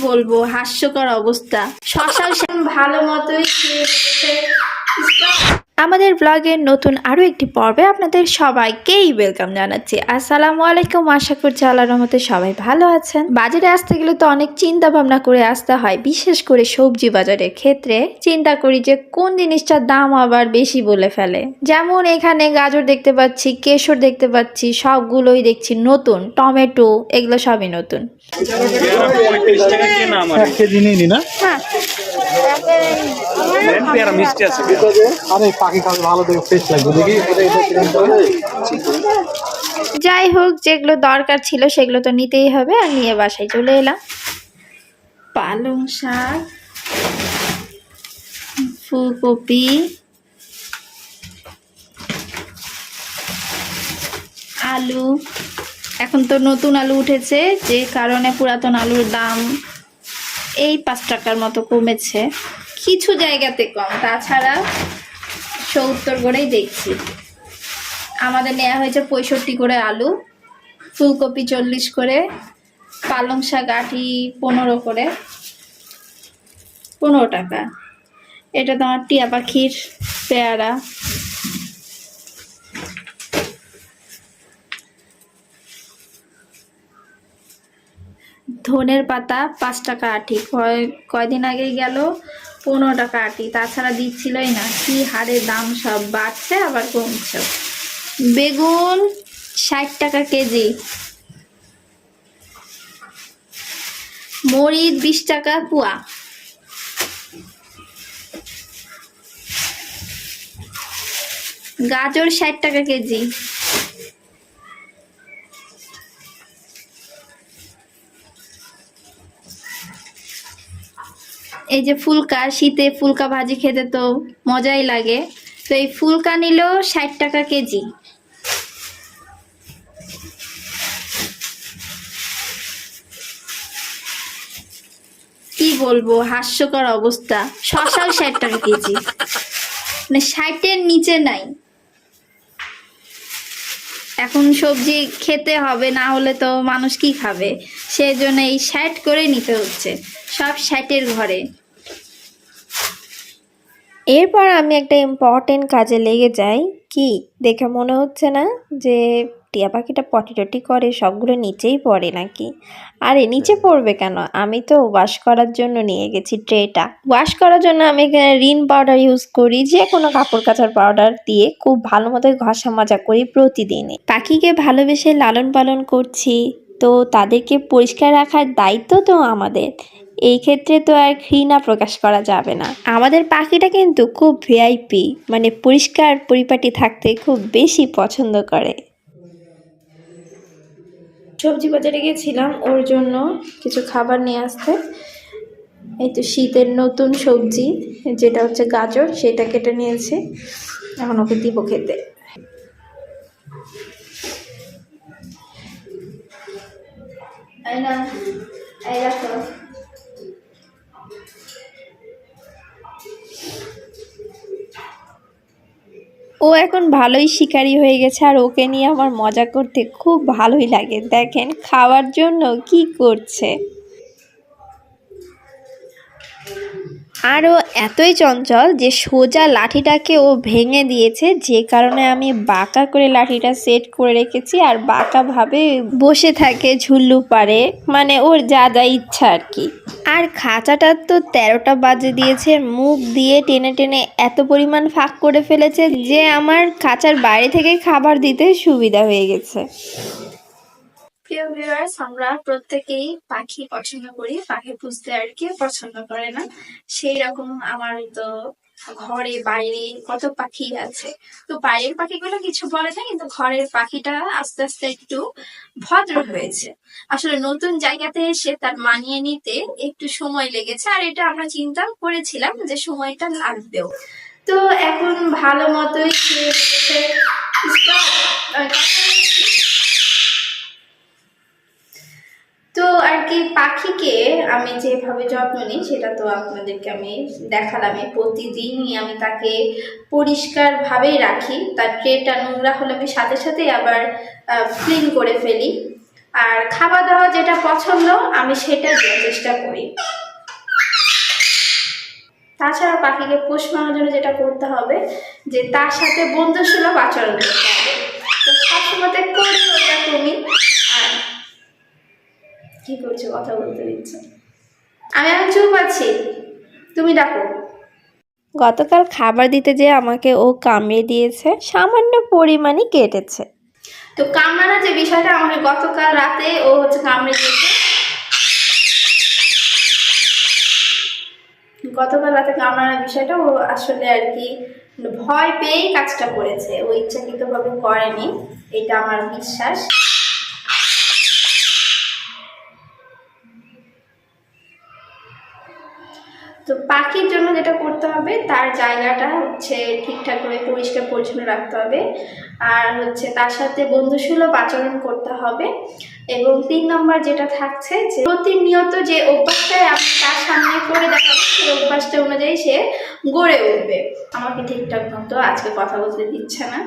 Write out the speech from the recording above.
বলব হাস্যকর অবস্থা শশাও সে ভালো মতোই। আমাদের ব্লগের নতুন আরও একটি পর্বে আপনাদের সবাইকেই ওয়েলকাম জানাচ্ছি। আসসালামু আলাইকুম আশা করছি আল্লাহ রহমতে সবাই ভালো আছেন। বাজারে আসতে গেলে তো অনেক চিন্তা ভাবনা করে আসতে হয় বিশেষ করে সবজি বাজারের ক্ষেত্রে। চিন্তা করি যে কোন জিনিসটার দাম আবার বেশি বলে ফেলে। যেমন এখানে গাজর দেখতে পাচ্ছি কেশর দেখতে পাচ্ছি সবগুলোই দেখছি নতুন টমেটো এগুলো সবই নতুন। হ্যাঁ। পেয়ারা মিষ্টি আছে। আরে পাখি খাবে ভালো দেখে ফ্রেশ লাগবে দেখি? এটা এটা কীরকম দাম? যাই হোক যেগুলো দরকার ছিল সেগুলো তো নিতেই হবে আর নিয়ে বাসায় চলে এলাম। পালং শাক ফুলকপি আলু। এখন তো নতুন আলু উঠেছে যে কারণে পুরাতন আলুর দাম এই পাঁচ টাকার মতো কমেছে। কিছু জায়গাতে কম, তাছাড়া সত্তর করেই দেখছি। আমাদের নেওয়া হয়েছে পঁয়ষট্টি করে আলু, ফুলকপি চল্লিশ করে, পালং শাক আটি পনেরো করে, পনেরো টাকা। এটা তোমার টিয়া পাখির পেয়ারা। ধনের পাতা পাঁচ টাকা আটি। কয় কয়দিন আগেই গেল পনেরো টাকা আটি। তাছাড়া দিচ্ছিলই না। কি হারে দাম সব। বাড়ছে, আবার কমছে। বেগুন ষাট টাকা কেজি। মরিচ বিশ টাকা, পুয়া। গাজর ষাট টাকা কেজি। এই যে ফুলকা, শীতে ফুলকা ভাজি খেতে তো মজাই লাগে। তো এই ফুলকা নিল ষাট টাকা কেজি। কি বলব, হাস্যকর অবস্থা। শশাও ষাট টাকা কেজি। মানে ষাটের নিচে নাই। এখন সবজি খেতে হবে, না হলে তো মানুষ কি খাবে? সেই জন্য এই শ্যাট করে নিতে হচ্ছে, সব শ্যাটের ঘরে। এরপর আমি একটা ইম্পর্টেন্ট কাজে লেগে যাই। কি? দেখে মনে হচ্ছে না যে টিয়া পাখিটা পটি টটি করে? সবগুলো নিচেই পড়ে নাকি? আরে নিচে পড়বে কেন? আমি তো ওয়াশ করার জন্য নিয়ে গেছি ট্রেটা। ওয়াশ করার জন্য আমি এখানে রিন পাউডার ইউজ করি যে কোনো কাপড় কাচার পাউডার দিয়ে খুব ভালো মতো ঘষা মাজা করি প্রতিদিনে। পাখিকে ভালোবেসে লালন পালন করছি তো তাদেরকে পরিষ্কার রাখার দায়িত্ব তো আমাদের। এই ক্ষেত্রে তো আর ঘৃণা প্রকাশ করা যাবে না। আমাদের পাখিটা কিন্তু খুব ভিআইপি মানে পরিষ্কার পরিপাটি থাকতে খুব বেশি পছন্দ করে। সবজি বাজারে গেছিলাম ওর জন্য কিছু খাবার নিয়ে আসতে। এই তো শীতের নতুন সবজি যেটা হচ্ছে গাজর সেটা কেটে নিয়েছে। এখন ওকে দিব খেতে। এই নাও, তো। ও এখন ভালোই শিকারি হয়ে গেছে আর ওকে নিয়ে আমার মজা করতে খুব ভালোই লাগে। দেখেন, খাওয়ার জন্য কি করছে? আর ও এতই চঞ্চল যে সোজা লাঠিটাকে ও ভেঙে দিয়েছে, যে কারণে আমি বাঁকা করে লাঠিটা সেট করে রেখেছি আর বাঁকাভাবে বসে থাকে ঝুল্লু পারে মানে ওর যা যা ইচ্ছা আর কি। আর খাঁচাটার তো তেরোটা বাজে দিয়েছে, মুখ দিয়ে টেনে টেনে এত পরিমাণ ফাঁক করে ফেলেছে যে আমার খাঁচার বাইরে থেকে খাবার দিতে সুবিধা হয়ে গেছে। প্রিয় ভিউয়ার্স আমরা প্রত্যেকেই পাখি পছন্দ করি, পাখি পুষতে আর কে পছন্দ করে না। সেই রকম আমার তো ঘরে, বাইরে কত পাখি আছে। তো বাইরের পাখিগুলো কিছু বলে না, কিন্তু ঘরের পাখিটা আস্তে আস্তে একটু ভদ্র হয়েছে। আসলে নতুন জায়গাতে এসে তার মানিয়ে নিতে একটু সময় লেগেছে, আর এটা আমরা চিন্তা করেছিলাম যে সময়টা লাগবেও। তো এখন ভালো মতোই কি পাখিকে আমি যেভাবে যত্ন নিই, সেটা তো আপনাদেরকে আমি দেখালামই প্রতিদিনই আমি তাকে পরিষ্কারভাবেই রাখি। তার ট্রেটা নোংরা হলে আমি সাথে সাথে আবার ক্লিন করে ফেলি। আর খাওয়া দাওয়া যেটা পছন্দ, আমি সেটা দেওয়ার চেষ্টা করি। তাছাড়া পাখিকে পোষ মানানোর জন্য যেটা করতে হবে, যে তার সাথে বন্ধুসুলভ আচরণ করতে হবে। তো সবসময় করি ওটা তুমি আর কি করছ কথা বলতে দিচ্ছ। আমি এখন চুপ আছি। তুমি ডাকো। গতকাল খাবার দিতে যেয়ে আমাকে ও কামড়ে দিয়েছে সামান্য পরিমাণে কেটেছে। তো কামড়ানোর যে বিষয়টা আমাকে গতকাল রাতে ও হচ্ছে কামড়ে দিয়েছে। গতকাল রাতে কামড়ানোর বিষয়টা ও আসলে আর কি ভয় পেয়েই কাজটা করেছে। ও ইচ্ছাকৃতভাবে করেনি। এটা আমার বিশ্বাস। তো পাখির জন্য যেটা করতে হবে, তার জায়গাটা হচ্ছে ঠিকঠাক করে পরিষ্কার পরিচ্ছন্ন রাখতে হবে। আর হচ্ছে তার সাথে বন্ধুসুলভ আচরণ করতে হবে। এবং তিন নম্বর যেটা থাকছে যে, প্রতিনিয়ত যে অভ্যাসটাই আপনি তার সামনে করে দেখাবেন সেই অভ্যাসটা অনুযায়ী সে গড়ে উঠবে। আমাকে ঠিকঠাক মতো আজকে কথা বলতে দিচ্ছে না।